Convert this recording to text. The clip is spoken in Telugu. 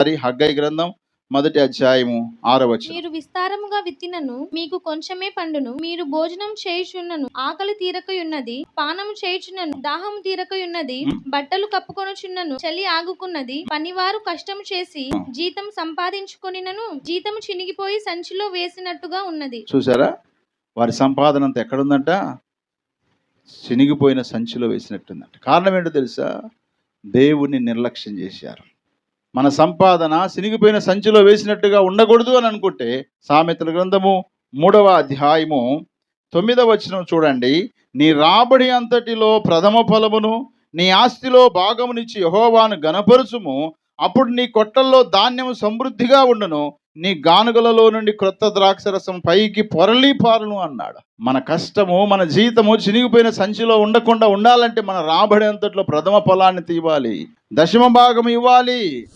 మరి హగ్గై గ్రంథం మొదటి అధ్యాయము ఆరవచనం మీరు విస్తారముగా విత్తినను మీకు కొంచెమే పండును. మీరు భోజనం చేయుచున్నను ఆకలి తీరకయున్నది పానము చేయుచున్నను దాహం తీరకయున్నది బట్టలు కప్పుకొనుచున్నను చలి ఆగుకున్నది పనివారు కష్టం చేసి జీతం సంపాదించుకొనినను జీతం చినిగిపోయి సంచిలో వేసినట్టుగా ఉన్నది. చూసారా? వారి సంపాదన అంతా ఎక్కడుందంట? చినిగిపోయిన సంచిలో వేసినట్టుందంట. కారణం ఏంటో తెలుసా? దేవుని నిర్లక్ష్యం చేశారు. మన సంపాదన చినిగిపోయిన సంచిలో వేసినట్టుగా ఉండకూడదు అని అనుకుంటే సామెతల గ్రంథము మూడవ అధ్యాయము తొమ్మిదవ వచనం చూడండి. నీ రాబడి అంతటిలో ప్రథమ ఫలమును నీ ఆస్తిలో భాగమునిచ్చి యహోవాను గనపరుచుము అప్పుడు నీ కొట్టల్లో ధాన్యము సమృద్ధిగా ఉండును. నీ గానుగలలో నుండి క్రొత్త ద్రాక్షరసం పైకి పొరలి పారును అన్నాడు. మన కష్టము మన జీతము చినిగిపోయిన సంచిలో ఉండకుండా ఉండాలంటే మన రాబడి అంతట్లో ప్రథమ ఫలాన్ని తీవాలి. దశమ భాగం ఇవ్వాలి.